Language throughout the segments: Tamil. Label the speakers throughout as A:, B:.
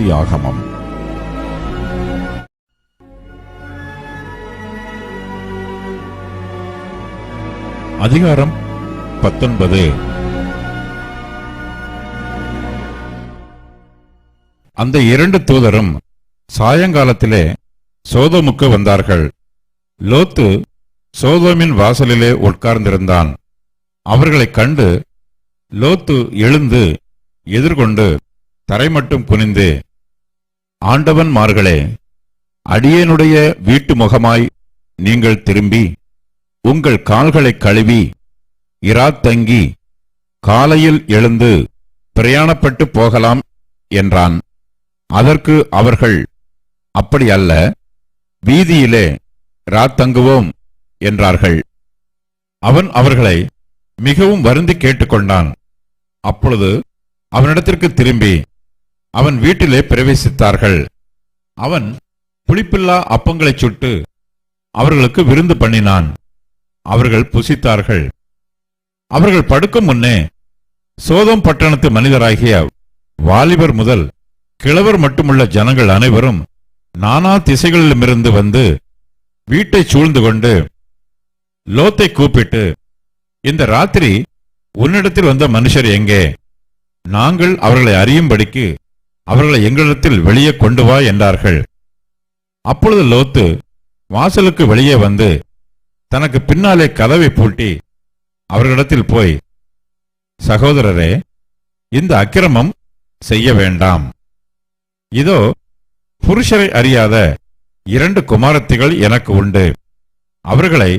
A: ஆதியாகமம் அதிகாரம் பத்தொன்பது. அந்த இரண்டு தூதரும் சாயங்காலத்திலே சோதோமுக்கு வந்தார்கள். லோத்து சோதோமின் வாசலிலே உட்கார்ந்திருந்தான். அவர்களைக் கண்டு லோத்து எழுந்து எதிர்கொண்டு தரை மட்டும் குனிந்து ஆண்டவன்மார்களே அடியேனுடைய வீட்டு முகமாய் நீங்கள் திரும்பி உங்கள் கால்களைக் கழுவி இராத் தங்கி காலையில் எழுந்து பிரயாணப்பட்டு போகலாம் என்றான். அதற்கு அவர்கள் அப்படி அல்ல வீதியிலே ராத்தங்குவோம் என்றார்கள். அவன் அவர்களை மிகவும் வருந்தி கேட்டுக்கொண்டான். அப்பொழுது அவனிடத்திற்கு திரும்பி அவன் வீட்டிலே பிரவேசித்தார்கள். அவன் புளிப்பில்லா அப்பங்களைச் சுட்டு அவர்களுக்கு விருந்து பண்ணினான். அவர்கள் புசித்தார்கள். அவர்கள் படுக்கும் முன்னே சோதம் பட்டணத்து மனிதராகிய வாலிபர் முதல் கிழவர் மட்டுமுள்ள ஜனங்கள் அனைவரும் நானா திசைகளிலுமிருந்து வந்து வீட்டை சூழ்ந்து கொண்டு லோத்தை கூப்பிட்டு இந்த ராத்திரி உன்னிடத்தில் வந்த மனுஷர் எங்கே? நாங்கள் அவர்களை அறியும்படிக்கு அவர்களை எங்களிடத்தில் வெளியே கொண்டு வா என்றார்கள். அப்பொழுது லோத்து வாசலுக்கு வெளியே வந்து தனக்கு பின்னாலே கதவை பூட்டி அவர்களிடத்தில் போய் சகோதரரே இந்த அக்கிரமம் செய்ய வேண்டாம். இதோ புருஷரை அறியாத இரண்டு குமாரத்திகள் எனக்கு உண்டு. அவர்களை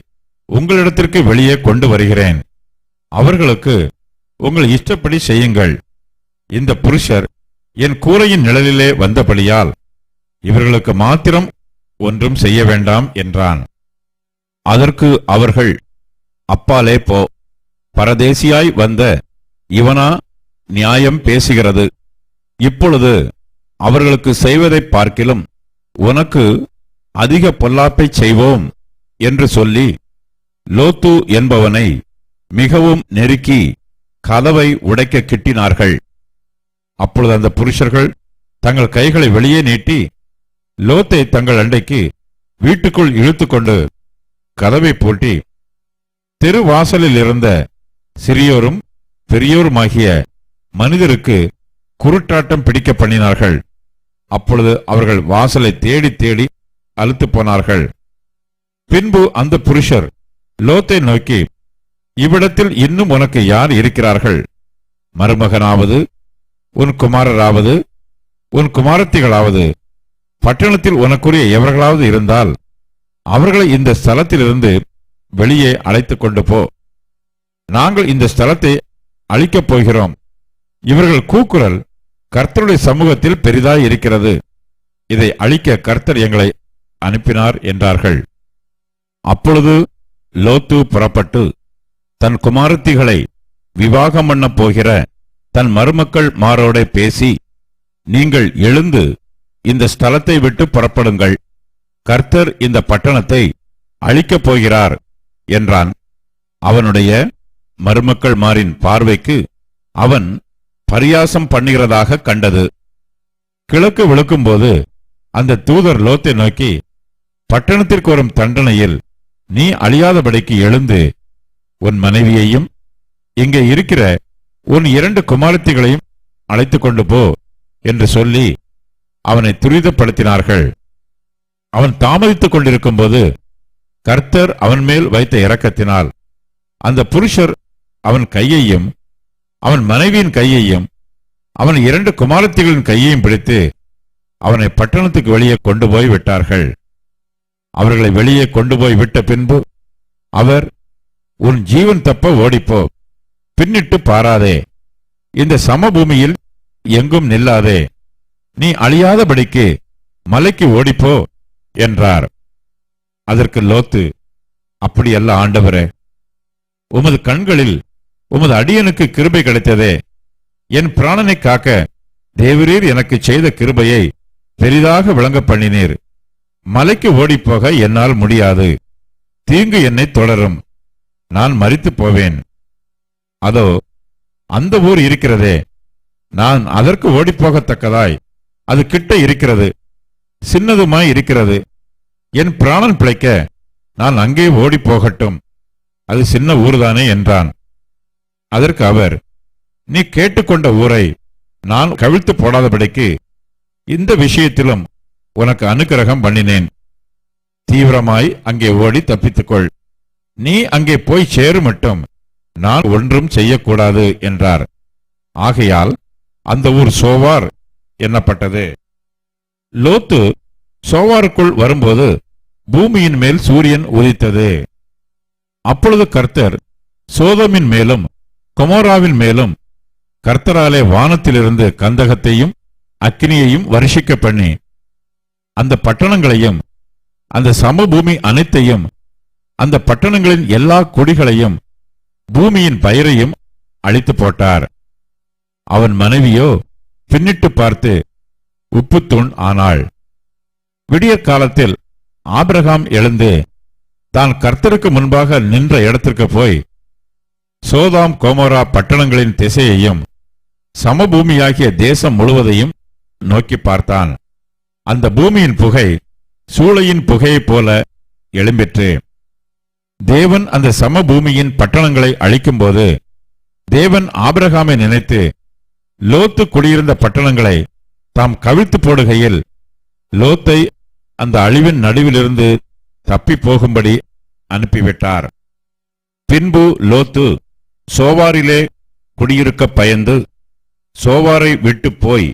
A: உங்களிடத்திற்கு வெளியே கொண்டு வருகிறேன். அவர்களுக்கு உங்கள் இஷ்டப்படி செய்யுங்கள். இந்த புருஷர் என் கூரையின் நிழலிலே வந்தபடியால் இவர்களுக்கு மாத்திரம் ஒன்றும் செய்ய வேண்டாம் என்றான். அதற்கு அவர்கள் அப்பாலே போ பரதேசியாய் வந்த இவனா நியாயம் பேசுகிறது. இப்பொழுது அவர்களுக்கு செய்வதைப் பார்க்கிலும் உனக்கு அதிக பொல்லாப்பை செய்வோம் என்று சொல்லி லோத்து என்பவனை மிகவும் நெருக்கி கதவை உடைக்க கிட்டினார்கள். அப்பொழுது அந்த புருஷர்கள் தங்கள் கைகளை வெளியே நீட்டி லோத்தை தங்கள் அண்டைக்கு வீட்டுக்குள் இழுத்துக்கொண்டு கதவை பூட்டி தெருவாசலில் இருந்த சிறியோரும் பெரியோருமாகிய மனிதருக்கு குருட்டாட்டம் பிடிக்க பண்ணினார்கள். அப்பொழுது அவர்கள் வாசலை தேடி தேடி அழுத்து போனார்கள். பின்பு அந்த புருஷர் லோத்தை நோக்கி இவ்விடத்தில் இன்னும் உனக்கு யார் இருக்கிறார்கள்? மருமகனாவது உன் குமாரராவது உன் குமாரத்திகளாவது பட்டணத்தில் உனக்குரிய எவர்களாவது இருந்தால் அவர்களை இந்த ஸ்தலத்திலிருந்து வெளியே அழைத்துக் கொண்டு போ. நாங்கள் இந்த ஸ்தலத்தை அழிக்கப் போகிறோம். இவர்கள் கூக்குரல் கர்த்தருடைய சமூகத்தில் பெரிதாய் இருக்கிறது. இதை அழிக்க கர்த்தர் எங்களை அனுப்பினார் என்றார்கள். அப்பொழுது லோத்து புறப்பட்டு தன் குமாரத்திகளை விவாகம் பண்ணப் போகிற தன் மருமக்கள் மாரோட பேசி நீங்கள் எழுந்து இந்த ஸ்தலத்தை விட்டு புறப்படுங்கள். கர்த்தர் இந்த பட்டணத்தை அழிக்கப் போகிறார் என்றான். அவனுடைய மருமக்கள் மாரின் பார்வைக்கு அவன் பரியாசம் பண்ணுகிறதாக கண்டது. கிழக்கு விழுக்கும்போது அந்த தூதர் லோத்தை நோக்கி பட்டணத்திற்கு வரும் தண்டனையில் நீ அழியாதபடிக்கு எழுந்து உன் மனைவியையும் இங்கே இருக்கிற உன் இரண்டு குமாரத்திகளையும் அழைத்துக் கொண்டு போ என்று சொல்லி அவனை துரிதப்படுத்தினார்கள். அவன் தாமதித்துக் கொண்டிருக்கும்போது கர்த்தர் அவன் மேல் வைத்த இரக்கத்தினால் அந்த புருஷர் அவன் கையையும் அவன் மனைவியின் கையையும் அவன் இரண்டு குமாரத்திகளின் கையையும் பிடித்து அவனை பட்டணத்துக்கு வெளியே கொண்டு போய் விட்டார்கள். அவர்களை வெளியே கொண்டு போய் விட்ட பின்பு அவர் உன் ஜீவன் தப்ப ஓடிப்போ பின்னிட்டு பாராதே. இந்த சமபூமியில் எங்கும் நில்லாதே. நீ அழியாதபடிக்கு மலைக்கு ஓடிப்போ என்றார். அதற்கு லோத்து அப்படியல்ல ஆண்டவரே உமது கண்களில் உமது அடியனுக்கு கிருபை கிடைத்ததே. என் பிராணனை காக்க தேவரீர் எனக்கு செய்த கிருபையை பெரிதாக விளங்க பண்ணினீர். மலைக்கு ஓடிப்போக என்னால் முடியாது. தீங்கு என்னை தொடரும். நான் மறித்து போவேன். அதோ அந்த ஊர் இருக்கிறதே. நான் அதற்கு ஓடிப்போகத்தக்கதாய். அது கிட்ட இருக்கிறது. சின்னதுமாய் இருக்கிறது. என் பிராணன் பிழைக்க நான் அங்கே ஓடிப்போகட்டும். அது சின்ன ஊர்தானே என்றான். அதற்கு அவர் நீ கேட்டுக்கொண்ட ஊரை நான் கவிழ்த்து போடாதபடிக்கு இந்த விஷயத்திலும் உனக்கு அனுக்கிரகம் பண்ணினேன். தீவிரமாய் அங்கே ஓடி தப்பித்துக்கொள். நீ அங்கே போய் சேரு மட்டும் நான் ஒன்றும் செய்யக்கூடாது என்றார். ஆகையால் அந்த ஊர் சோவார் எண்ணப்பட்டது லோத்து சோவாருக்குள் வரும்போது பூமியின் மேல் சூரியன் உதித்தது. அப்பொழுது கர்த்தர் சோதமின் மேலும் கொமோராவின் மேலும் கர்த்தராலே வானத்திலிருந்து கந்தகத்தையும் அக்கினியையும் வருஷிக்க பண்ணி அந்த பட்டணங்களையும் அந்த சமபூமி அனைத்தையும் அந்த பட்டணங்களின் எல்லா குடிகளையும் பூமியின் பயிரையும் அழித்து போட்டார். அவன் மனைவியோ பின்னிட்டு பார்த்து உப்புத்தூண் ஆனாள். விடியற் காலத்தில் ஆபிரகாம் எழுந்து தான் கர்த்தருக்கு முன்பாக நின்ற இடத்திற்கு போய் சோதாம் கோமோரா பட்டணங்களின் திசையையும் சமபூமியாகிய தேசம் முழுவதையும் நோக்கி பார்த்தான். அந்த பூமியின் புகை சூளையின் புகையைப் போல எழும்பிற்று. தேவன் அந்த சமபூமியின் பட்டணங்களை அழிக்கும்போது தேவன் ஆபிரகாமை நினைத்து லோத்து குடியிருந்த பட்டணங்களை தாம் கவிழ்த்து போடுகையில் லோத்தை அந்த அழிவின் நடுவிலிருந்து தப்பி போகும்படி அனுப்பிவிட்டார். பின்பு லோத்து சோவாரிலே குடியிருக்க பயந்து சோவாரை விட்டு போய்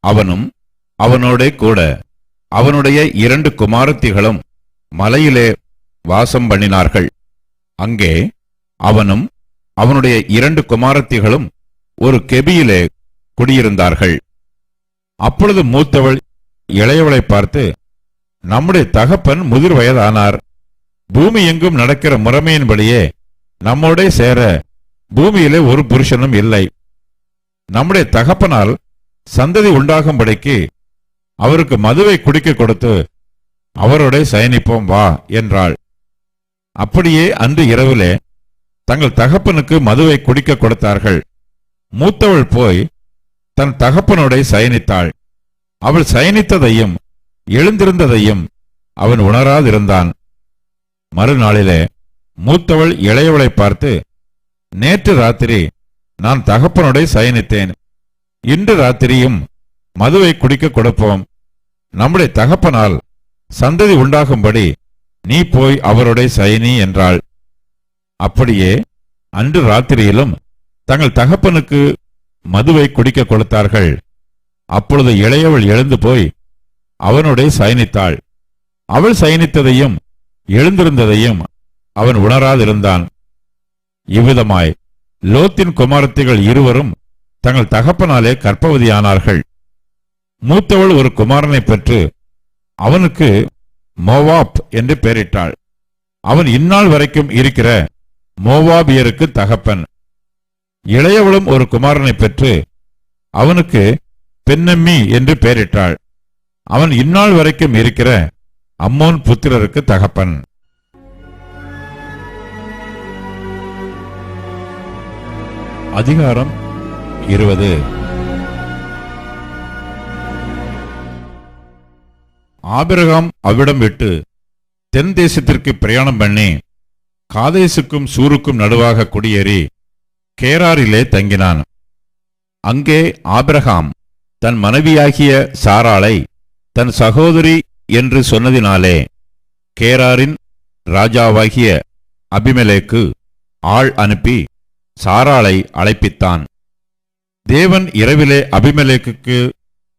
A: அவனும் அவனோடே கூட அவனுடைய இரண்டு குமாரத்திகளும் மலையிலே வாசம் பண்ணினார்கள். அங்கே அவனும் அவனுடைய இரண்டு குமாரத்திகளும் ஒரு கெபியிலே குடியிருந்தார்கள். அப்பொழுது மூத்தவள் இளையவளை பார்த்து நம்முடைய தகப்பன் முதிர் வயதானார். பூமி எங்கும் நடக்கிற முறைமையின்படியே நம்மோட சேர பூமியிலே ஒரு புருஷனும் இல்லை. நம்முடைய தகப்பனால் சந்ததி உண்டாகும்படிக்கு அவருக்கு மதுவை குடிக்க கொடுத்து அவரோட சயனிப்போம் வா என்றாள். அப்படியே அன்று இரவிலே தங்கள் தகப்பனுக்கு மதுவை குடிக்க கொடுத்தார்கள். மூத்தவள் போய் தன் தகப்பனோட சயனித்தாள். அவள் சயனித்ததையும் எழுந்திருந்ததையும் அவன் உணராதிருந்தான். மறுநாளிலே மூத்தவள் இளையவளை பார்த்து நேற்று ராத்திரி நான் தகப்பனோட சயனித்தேன். இன்று ராத்திரியும் மதுவை குடிக்க கொடுப்போம். நம்முடைய தகப்பனால் சந்ததி உண்டாகும்படி நீ போய் அவருடைய சயனி என்றாள். அப்படியே அன்று ராத்திரியிலும் தங்கள் தகப்பனுக்கு மதுவை குடிக்க கொடுத்தார்கள். அப்பொழுது இளையவள் எழுந்து போய் அவனுடைய சயனித்தாள். அவள் சயனித்ததையும் எழுந்திருந்ததையும் அவன் உணராதிருந்தான். இவ்விதமாய் லோத்தின் குமாரத்திகள் இருவரும் தங்கள் தகப்பனாலே கர்ப்பவதியானார்கள். மூத்தவள் ஒரு குமாரனை பெற்று அவனுக்கு மோவாப் என்று பெயரிட்டாள். அவன் இந்நாள் வரைக்கும் இருக்கிற மோவாபியருக்கு தகப்பன். இளையவளும் ஒரு குமாரனை பெற்று அவனுக்கு பெண்ணம்மி என்று பெயரிட்டாள். அவன் இந்நாள் வரைக்கும் இருக்கிற அம்மோன் புத்திரருக்கு தகப்பன். அதிகாரம் இருபது. ஆபிரகாம் அவ்விடம் விட்டு தென் தேசத்திற்கு பிரயாணம் பண்ணி காதேசுக்கும் சூருக்கும் நடுவாக குடியேறி கேராரிலே தங்கினான். அங்கே ஆபிரகாம் தன் மனைவியாகிய சாராளை தன் சகோதரி என்று சொன்னதினாலே கேராரின் ராஜாவாகிய அபிமலேக்கு ஆள் அனுப்பி சாராளை அழைப்பித்தான். தேவன் இரவிலே அபிமலேக்கு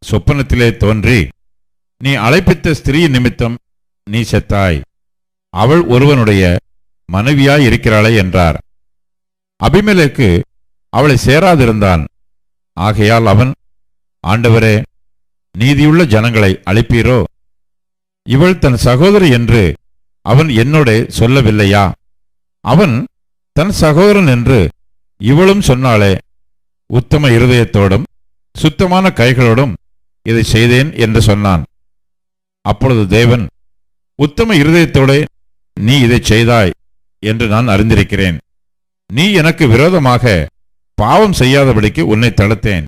A: சொப்பனத்திலே தோன்றி நீ அழைப்பித்த ஸ்திரீ நிமித்தம் நீ செத்தாய். அவள் ஒருவனுடைய மனைவியாய் இருக்கிறாளே என்றார். அபிமலேக்கு அவளை சேராதிருந்தான். ஆகையால் அவன் ஆண்டவரே நீதியுள்ள ஜனங்களை அழைப்பீரோ? இவள் தன் சகோதரி என்று அவன் என்னோட சொல்லவில்லையா? அவன் தன் சகோதரன் என்று இவளும் சொன்னாளே உத்தம இருதயத்தோடும் சுத்தமான கைகளோடும் இதை செய்தேன் என்று சொன்னான். அப்பொழுது தேவன் உத்தம இருதயத்தோடே நீ இதை செய்தாய் என்று நான் அறிந்திருக்கிறேன். நீ எனக்கு விரோதமாக பாவம் செய்யாதபடிக்கு உன்னை தடுத்தேன்.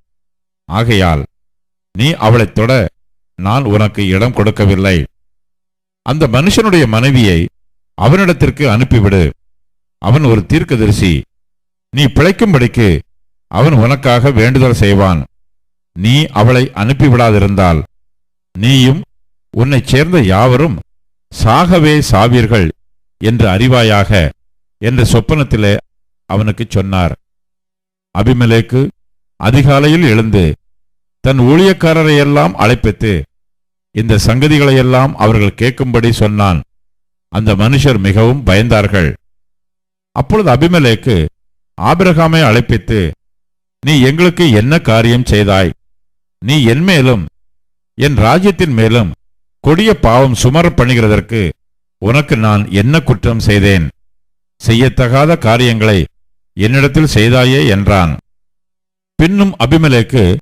A: ஆகையால் நீ அவளைத் தொட நான் உனக்கு இடம் கொடுக்கவில்லை. அந்த மனுஷனுடைய மனைவியை அவனிடத்திற்கு அனுப்பிவிடு. அவன் ஒரு தீர்க்கதரிசி. நீ பிழைக்கும்படிக்கு அவன் உனக்காக வேண்டுதல் செய்வான். நீ அவளை அனுப்பிவிடாதிருந்தால் நீயும் உன்னைச் சேர்ந்த யாவரும் சாகவே சாவீர்கள் என்று அறிவாயாக என்ற சொப்பனத்திலே அவனுக்குச் சொன்னார். அபிமலேக்கு அதிகாலையில் எழுந்து தன் ஊழியக்காரரையெல்லாம் அழைப்பித்து இந்த சங்கதிகளையெல்லாம் அவர்கள் கேட்கும்படி சொன்னான். அந்த மனுஷர் மிகவும் பயந்தார்கள். அப்பொழுது அபிமலேக்கு ஆபிரகாமை அழைப்பித்து நீ எங்களுக்கு என்ன காரியம் செய்தாய்? நீ என் மேலும் என் ராஜ்யத்தின் மேலும் கொடிய பாவம் சுமரப் பண்ணுகிறதற்கு உனக்கு நான் என்ன குற்றம் செய்தேன்? செய்யத்தகாத காரியங்களை என்னிடத்தில் செய்தாயே என்றான். பின்னும் அபிமலேக்கு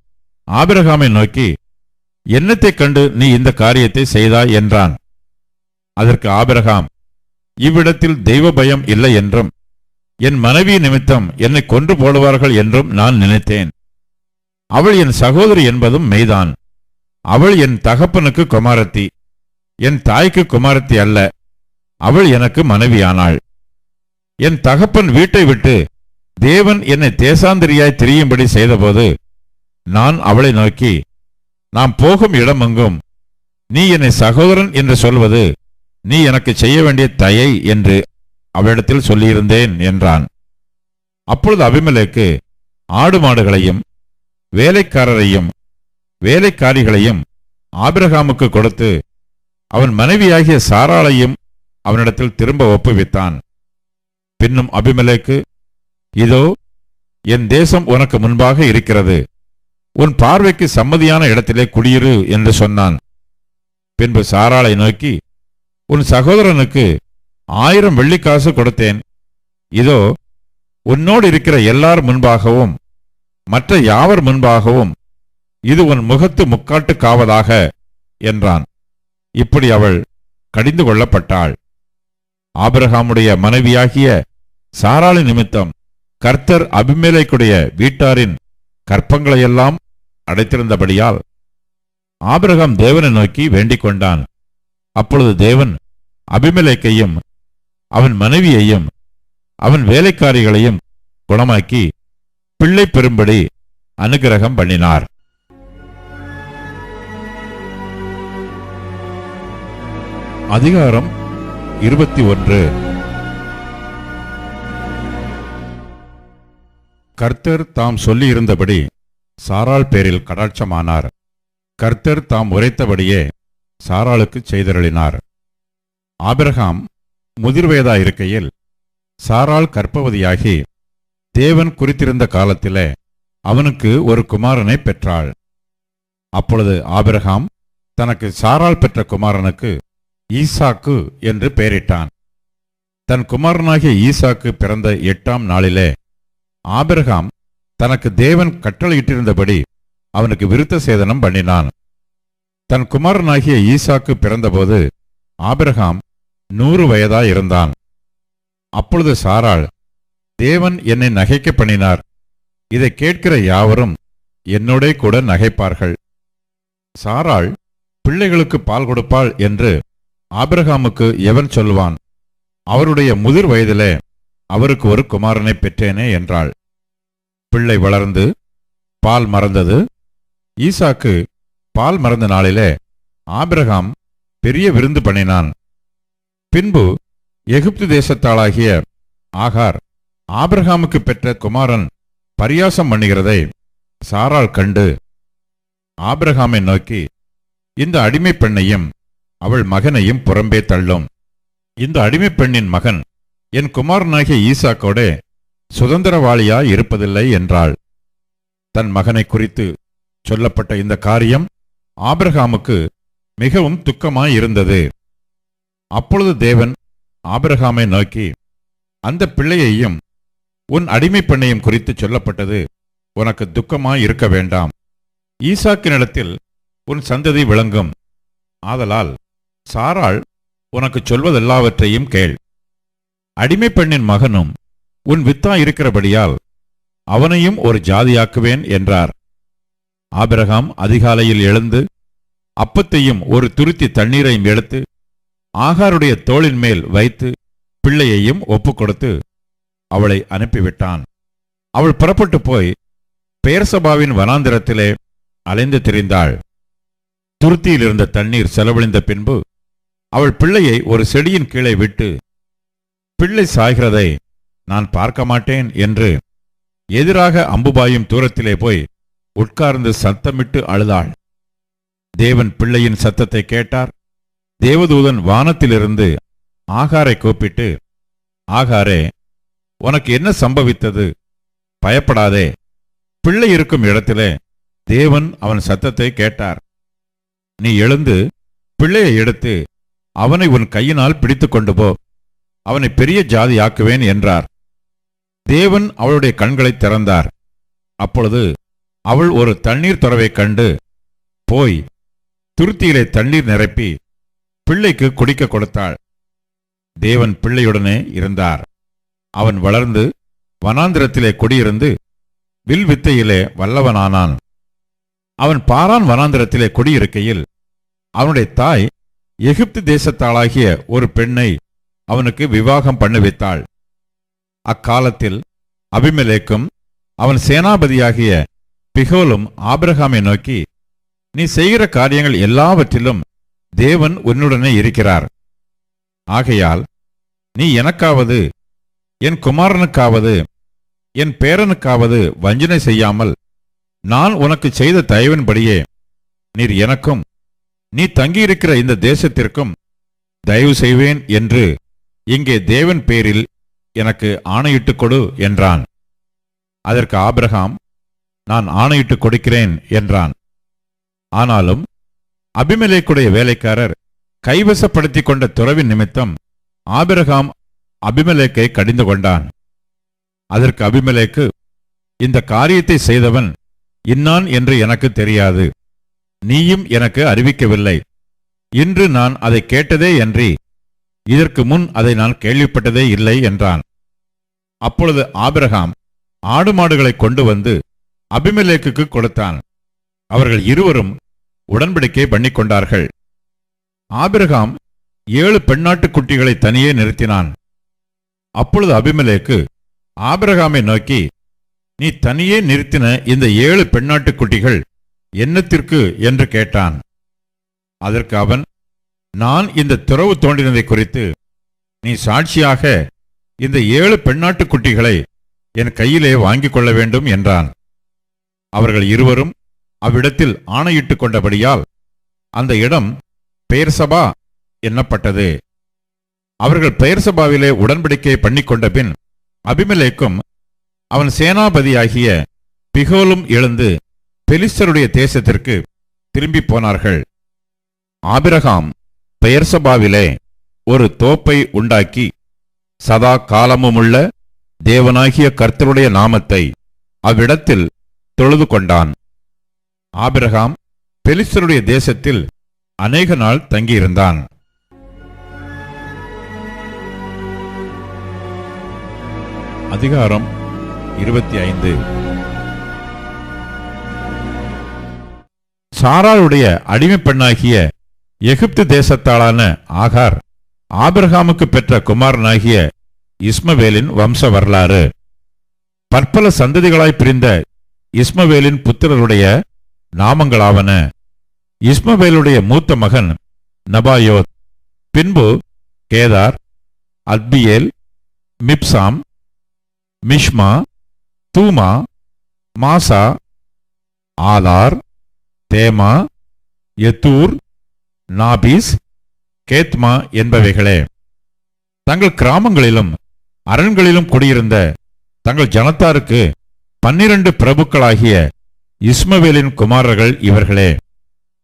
A: ஆபிரகாமை நோக்கி என்னத்தைக் கண்டு நீ இந்த காரியத்தை செய்தாய்? என்றான். அதற்கு ஆபிரகாம் இவ்விடத்தில் தெய்வ பயம் இல்லை என்றும் என் மனைவி நிமித்தம் என்னை கொன்று போடுவார்கள் என்றும் நான் நினைத்தேன். அவள் என் சகோதரி என்பதும் மெய்தான். அவள் என் தகப்பனுக்கு குமாரத்தி என் தாய்க்கு குமாரத்தி அல்ல. அவள் எனக்கு மனைவியானாள். என் தகப்பன் வீட்டை விட்டு தேவன் என்னை தேசாந்திரியாய் திரியும்படி செய்தபோது நான் அவளை நோக்கி நாம் போகும் இடமெங்கும் நீ என்னை சகோதரன் என்று சொல்வது நீ எனக்கு செய்ய வேண்டிய தயை என்று அவளிடத்தில் சொல்லியிருந்தேன் என்றான். அப்பொழுது அபிமலைக்கு ஆடு மாடுகளையும் வேலைக்காரரையும் வேலைக்காரிகளையும் ஆபிரகாமுக்கு கொடுத்து அவன் மனைவியாகிய சாராளையும் அவனிடத்தில் திரும்ப ஒப்புவித்தான். பின்னும் அபிமலேக்கு இதோ என் தேசம் உனக்கு முன்பாக இருக்கிறது. உன் பார்வைக்கு சம்மதியான இடத்திலே குடியிரு என்று சொன்னான். பின்பு சாராளை நோக்கி உன் சகோதரனுக்கு ஆயிரம் வெள்ளிக்காசு கொடுத்தேன். இதோ உன்னோடு இருக்கிற எல்லார் முன்பாகவும் மற்ற யாவர் முன்பாகவும் இது உன் முகத்து முக்காட்டு காவதாக என்றான். இப்படி அவள் கடிந்து கொள்ளப்பட்டாள். ஆபிரகாமுடைய மனைவியாகிய சாராளி நிமித்தம் கர்த்தர் அபிமேலைக்குடைய வீட்டாரின் கற்பங்களையெல்லாம் அடைத்திருந்தபடியால் ஆபிரகாம் தேவனை நோக்கி வேண்டிக் கொண்டான். அப்பொழுது தேவன் அபிமலைக்கையும் அவன் மனைவியையும் அவன் வேலைக்காரிகளையும் குணமாக்கி பிள்ளை பெறும்படி அனுகிரகம் பண்ணினார். அதிகாரம் இருபத்தி ஒன்று. கர்த்தர் தாம் சொல்லியிருந்தபடி சாராள் பேரில் கடாட்சமானார். கர்த்தர் தாம் உரைத்தபடியே சாராளுக்கு செய்தருளினார். ஆபிரகாம் முதிர்வயதாயிருக்கையில் சாராள் கற்பவதியாகி தேவன் குறித்திருந்த காலத்திலே அவனுக்கு ஒரு குமாரனை பெற்றாள். அப்பொழுது ஆபிரகாம் தனக்கு சாரால் பெற்ற குமாரனுக்கு ஈசாக்கு என்று பெயரிட்டான். தன் குமாரனாகிய ஈசாக்கு பிறந்த எட்டாம் நாளிலே ஆபிரகாம் தனக்கு தேவன் கட்டளையிட்டிருந்தபடி அவனுக்கு விருத்த சேதனம் பண்ணினான். தன் குமாரனாகிய ஈசாக்கு பிறந்தபோது ஆபிரகாம் நூறு வயதாயிருந்தான் அப்பொழுது சாராள் தேவன் என்னை நகைக்க பண்ணினார். இதை கேட்கிற யாவரும் என்னோடே கூட நகைப்பார்கள். சாராள் பிள்ளைகளுக்கு பால் கொடுப்பாள் என்று ஆபிரகாமுக்கு எவன் சொல்வான் அவருடைய முதிர் வயதிலே அவருக்கு ஒரு குமாரனை பெற்றேனே என்றாள். பிள்ளை வளர்ந்து பால் மறந்தது. ஈசாக்கு பால் மறந்த நாளிலே ஆபிரகாம் பெரிய விருந்து பண்ணினான். பின்பு எகிப்து தேசத்தாளாகிய ஆகார் ஆபிரகாமுக்கு பெற்ற குமாரன் பரியாசம் பண்ணுகிறதை சாரால் கண்டு ஆபிரகாமை நோக்கி இந்த அடிமை பெண்ணையும் அவள் மகனையும் புறம்பே தள்ளும். இந்த அடிமைப் பெண்ணின் மகன் என் குமாரனாகிய ஈசாக்கோடே சுதந்திரவாளியாய் இருப்பதில்லை என்றாள். தன் மகனை குறித்து சொல்லப்பட்ட இந்த காரியம் ஆபிரகாமுக்கு மிகவும் துக்கமாயிருந்தது அப்பொழுது தேவன் ஆபிரகாமை நோக்கி அந்த பிள்ளையையும் உன் அடிமைப் பெண்ணையும் குறித்து சொல்லப்பட்டது உனக்கு துக்கமாய் இருக்க வேண்டாம். ஈசாக்கினிடத்தில் உன் சந்ததி விளங்கும். ஆதலால் சாராள் உனக்கு சொல்வதெல்லாவற்றையும் கேள். அடிமைப் பெண்ணின் மகனும் உன் வித்தா இருக்கிறபடியால் அவனையும் ஒரு ஜாதியாக்குவேன் என்றார். ஆபிரகாம் அதிகாலையில் எழுந்து அப்பத்தையும் ஒரு துருத்தி தண்ணீரையும் எடுத்து ஆகாருடைய தோளின் மேல் வைத்து பிள்ளையையும் ஒப்புக்கொடுத்து அவளை அனுப்பிவிட்டான். அவள் புறப்பட்டு போய் பேர்சபாவின் வனாந்திரத்திலே அலைந்து திரிந்தாள். துருத்தியில் இருந்த தண்ணீர் செலவழிந்த பின்பு அவள் பிள்ளையை ஒரு செடியின் கீழே விட்டு பிள்ளை சாய்கிறதை நான் பார்க்க மாட்டேன் என்று எதிராக அம்புபாயும் தூரத்திலே போய் உட்கார்ந்து சத்தமிட்டு அழுதாள். தேவன் பிள்ளையின் சத்தத்தை கேட்டார். தேவதூதன் வானத்திலிருந்து ஆகாரை கூப்பிட்டு ஆகாரே உனக்கு என்ன சம்பவித்தது? பயப்படாதே. பிள்ளை இருக்கும் இடத்திலே தேவன் அவன் சத்தத்தை கேட்டார். நீ எழுந்து பிள்ளையை எடுத்து அவனை உன் கையினால் பிடித்து கொண்டு போ. அவனை பெரிய ஜாதியாக்குவேன் என்றார். தேவன் அவளுடைய கண்களை திறந்தார். அப்பொழுது அவள் ஒரு தண்ணீர் துறவைக் கண்டு போய் துருத்தியிலே தண்ணீர் நிரப்பி பிள்ளைக்கு குடிக்க கொடுத்தாள். தேவன் பிள்ளையுடனே இருந்தார். அவன் வளர்ந்து வனாந்திரத்திலே குடியிருந்து வில் வித்தையிலே வல்லவனானான். அவன் பாரான் வனாந்திரத்திலே குடியிருக்கையில் அவனுடைய தாய் எகிப்து தேசத்தாளாகிய ஒரு பெண்ணை அவனுக்கு விவாகம் பண்ணுவித்தாள் அக்காலத்தில் அபிமலேக்கும் அவன் சேனாபதியாகிய பிகோலும் ஆபிரகாமை நோக்கி நீ செய்கிற காரியங்கள் எல்லாவற்றிலும் தேவன் உன்னுடனே இருக்கிறார். ஆகையால் நீ எனக்காவது என் குமாரனுக்காவது என் பேரனுக்காவது வஞ்சனை செய்யாமல் நான் உனக்கு செய்த தயவின்படியே நீர் எனக்கும் நீ தங்கியிருக்கிற இந்த தேசத்திற்கும் தயவு செய்வேன் என்று இங்கே தேவன் பேரில் எனக்கு ஆணையிட்டுக் கொடு என்றான். அதற்கு ஆபிரகாம் நான் ஆணையிட்டுக் கொடுக்கிறேன் என்றான். ஆனாலும் அபிமலேக்குடைய வேலைக்காரர் கைவசப்படுத்தி கொண்ட துறவின் நிமித்தம் ஆபிரகாம் அபிமலேக்கை கடிந்து கொண்டான். அதற்கு அபிமலேக்கு இந்த காரியத்தை செய்தவன் இன்னான் என்று எனக்கு தெரியாது. நீயும் எனக்கு அறிவிக்கவில்லை. இன்று நான் அதை கேட்டதே அன்றி இதற்கு முன் அதை நான் கேள்விப்பட்டதே இல்லை என்றான். அப்பொழுது ஆபிரகாம் ஆடு மாடுகளை கொண்டு வந்து அபிமலேக்கு கொடுத்தான். அவர்கள் இருவரும் உடன்படிக்கை பண்ணிக்கொண்டார்கள் ஆபிரகாம் ஏழு பெண்ணாட்டு குட்டிகளை தனியே நிறுத்தினான். அப்பொழுது அபிமலேக்கு ஆபிரகாமை நோக்கி நீ தனியே நிறுத்தின இந்த ஏழு பெண்ணாட்டு குட்டிகள் என்னத்திற்கு என்று கேட்டான். அதற்கு அவன் நான் இந்த துறவு தோன்றினதை குறித்து நீ சாட்சியாக இந்த ஏழு பெண்ணாட்டு குட்டிகளை என் கையிலே வாங்கிக் கொள்ள வேண்டும் என்றான். அவர்கள் இருவரும் அவ்விடத்தில் ஆணையிட்டுக் கொண்டபடியால் அந்த இடம் பெயர்சபா எண்ணப்பட்டது அவர்கள் பெயர்சபாவிலே உடன்படிக்கை பண்ணிக்கொண்ட பின் அபிமலேக்கும் அவன் சேனாபதியாகிய பிகோலும் எழுந்து பெலிஸ்தருடைய தேசத்திற்கு திரும்பி போனார்கள். ஆபிரகாம் பெயர்சபாவிலே ஒரு தோப்பை உண்டாக்கி சதா காலமுமுள்ள தேவனாகிய கர்த்தருடைய நாமத்தை அவ்விடத்தில் தொழுது கொண்டான். ஆபிரகாம் பெலிஸ்தருடைய தேசத்தில் அநேக நாள் தங்கியிருந்தான். அதிகாரம் இருபத்தி ஐந்து. சாராளுடைய அடிமை பெண்ணாகிய எகிப்து தேசத்தாளான ஆகார் ஆபிரகாமுக்கு பெற்ற குமாரனாகிய இஸ்மவேலின் வம்ச வரலாறு. பற்பல சந்ததிகளாய் பிரிந்த இஸ்மவேலின் புத்திரருடைய நாமங்களாவன. இஸ்மவேலுடைய மூத்த மகன் நபாயோத் பின்பு Kedar Adbeel Mibsam Mishma Dumah Massa Hadar Tema எத்தூர் நாபீஸ் கேத்மா என்பவைகளே. தங்கள் கிராமங்களிலும் அரண்களிலும் குடியிருந்த தங்கள் ஜனத்தாருக்கு பன்னிரண்டு பிரபுக்களாகிய இஸ்மவேலின் குமாரர்கள் இவர்களே.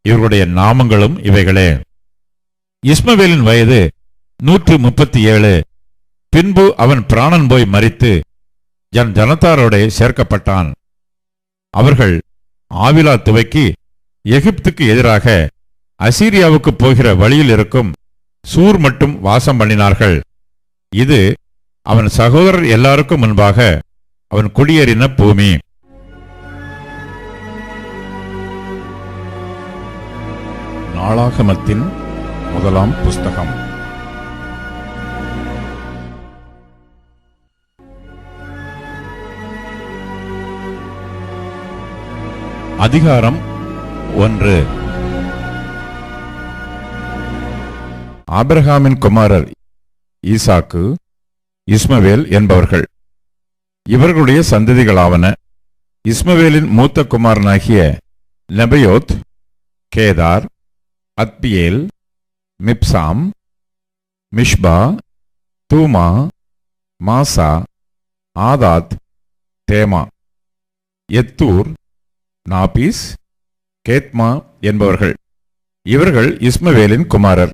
A: இவர்களுடைய நாமங்களும் இவைகளே. இஸ்மவேலின் வயது நூற்று முப்பத்தி ஏழு பின்பு அவன் பிராணன் போய் மறித்து ஜன் ஜனத்தாரோடே சேர்க்கப்பட்டான். அவர்கள் ஆவிலா துவக்கி எகிப்துக்கு எதிராக அசீரியாவுக்கு போகிற வழியில் இருக்கும் சூர் மட்டும் வாசம் பண்ணினார்கள். இது அவன் சகோதரர் எல்லாருக்கும் முன்பாக அவன் குடியேறின பூமி. நாளாகமத்தின் முதலாம் புஸ்தகம். அதிகாரம் ஒன்று. ஆபிரகாமின் குமாரர் ஈசாக்கு இஸ்மவேல் என்பவர்கள். இவர்களுடைய சந்ததிகளாவன இஸ்மவேலின் மூத்த குமாரனாகிய Nebaioth Kedar Adbeel Mibsam Mishma Dumah Massa Hadad Tema எத்தூர் நாபீஸ் ஹேத்மா என்பவர்கள். இவர்கள் இஸ்மவேலின் குமாரர்.